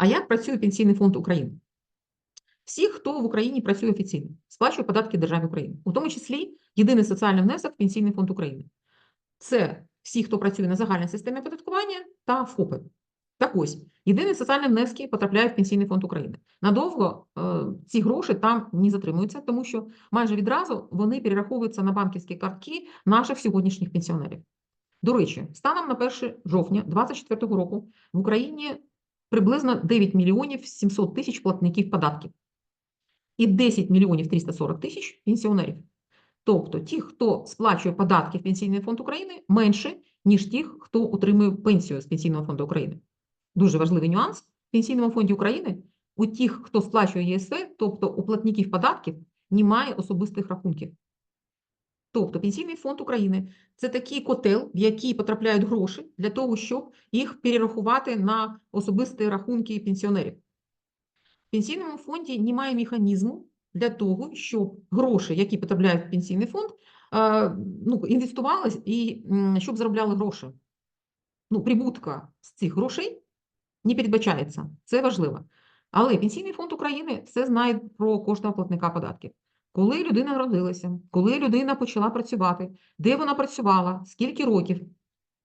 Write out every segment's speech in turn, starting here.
А як працює Пенсійний фонд України? Всі, хто в Україні працює офіційно, сплачує податки державі України, у тому числі єдиний соціальний внесок в Пенсійний фонд України. Це всі, хто працює на загальній системі оподаткування та ФОПи. Так ось, єдині соціальні внески потрапляють в Пенсійний фонд України. Надовго е, ці гроші там не затримуються, тому що майже відразу вони перераховуються на банківські картки наших сьогоднішніх пенсіонерів. До речі, станом на 1 жовтня 2024 року в Україні приблизно 9 мільйонів 700 тисяч платників податків і 10 мільйонів 340 тисяч пенсіонерів. Тобто ті, хто сплачує податки в Пенсійний фонд України, менше, ніж ті, хто отримує пенсію з Пенсійного фонду України. Дуже важливий нюанс. В Пенсійному фонді України у тих, хто сплачує ЄСВ, тобто у платників податків, немає особистих рахунків. Тобто Пенсійний фонд України це такий котел, в який потрапляють гроші для того, щоб їх перерахувати на особисті рахунки пенсіонерів. В пенсійному фонді немає механізму для того, щоб гроші, які потрапляють в пенсійний фонд, ну, інвестувались і щоб заробляли гроші. Ну, прибутка з цих грошей не передбачається. Це важливо. Але Пенсійний фонд України все знає про кожного платника податків. Коли людина народилася, коли людина почала працювати, де вона працювала, скільки років,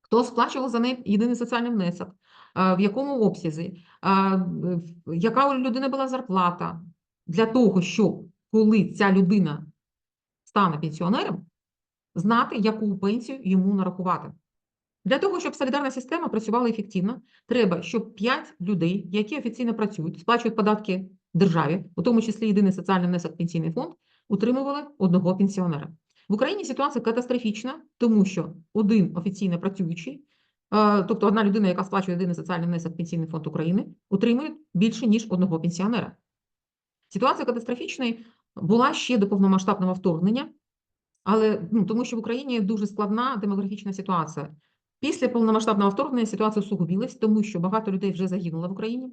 хто сплачував за неї єдиний соціальний внесок, в якому обсязі, яка у людини була зарплата, для того, щоб коли ця людина стане пенсіонером, знати, яку пенсію йому нарахувати. Для того, щоб солідарна система працювала ефективно, треба, щоб 5 людей, які офіційно працюють, сплачують податки державі, у тому числі єдиний соціальний внесок пенсійний фонд, утримували одного пенсіонера. В Україні ситуація катастрофічна, тому що один офіційно працюючий, е, тобто одна людина, яка сплачує єдиний соціальний внесок Пенсійний фонд України, утримує більше, ніж одного пенсіонера. Ситуація катастрофічна була ще до повномасштабного вторгнення, але ну, тому що в Україні дуже складна демографічна ситуація. Після повномасштабного вторгнення ситуація усугубилась, тому що багато людей вже загинуло в Україні,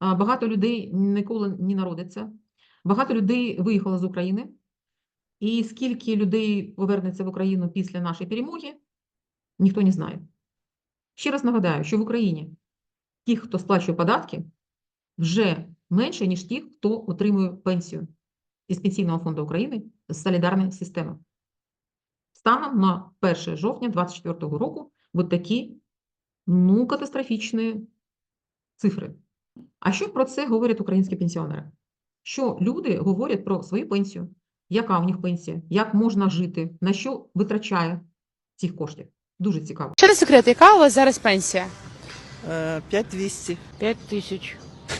багато людей ніколи не народиться, багато людей виїхало з України. І скільки людей повернеться в Україну після нашої перемоги, ніхто не знає. Ще раз нагадаю, що в Україні тих, хто сплачує податки, вже менше, ніж ті, хто отримує пенсію із Пенсійного фонду України з солідарної системи. Станом на 1 жовтня 2024 року от такі ну, катастрофічні цифри. А що про це говорять українські пенсіонери? Що люди говорять про свою пенсію, яка у них пенсія, як можна жити, на що витрачає цих коштів. Дуже цікаво. Що не секрет, яка у вас зараз пенсія? Э, 5200. Пять тысяч.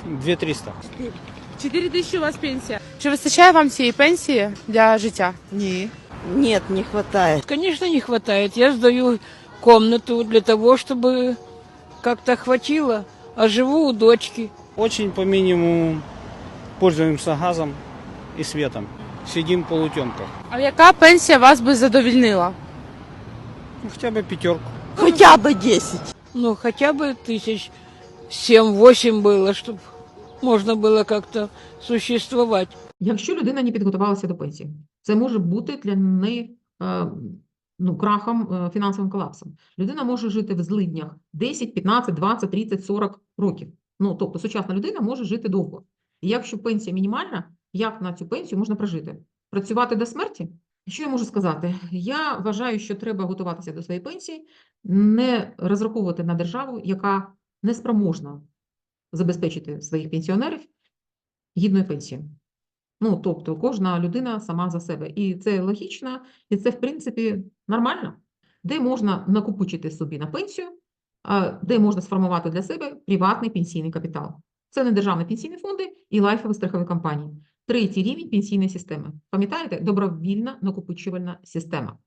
2300. 4 тисячі у вас пенсія. Чи вистачає вам цієї пенсії для життя? Не. Нет, не хватает. Конечно, не хватает. Я сдаю комнату для того, чтобы как-то хватило, а живу у дочки. Очень по минимуму пользуемся газом и светом. Сидим в полутемках. А яка пенсія вас би задовільнила? Ну, хотя бы пятерку. Хотя бы 10. Ну, хотя бы тысяч семь-восемь было, чтобы можно было как-то существовать. Якщо людина не підготувалася до пенсії, це може бути для неї е, ну, крахом, е, фінансовим колапсом. Людина може жити в злиднях 10, 15, 20, 30, 40 років. Ну, тобто сучасна людина може жити довго. Якщо пенсія мінімальна, як на цю пенсію можна прожити? Працювати до смерті? Що я можу сказати? Я вважаю, що треба готуватися до своєї пенсії, не розраховувати на державу, яка не спроможна забезпечити своїх пенсіонерів гідною пенсією. Ну, тобто, кожна людина сама за себе. І це логічно, і це, в принципі, нормально. Де можна накопичити собі на пенсію, де можна сформувати для себе приватний пенсійний капітал. Це не державні пенсійні фонди і лайфові страхові компанії. Третій рівень пенсійної системи. Пам'ятаєте? Добровільна накопичувальна система.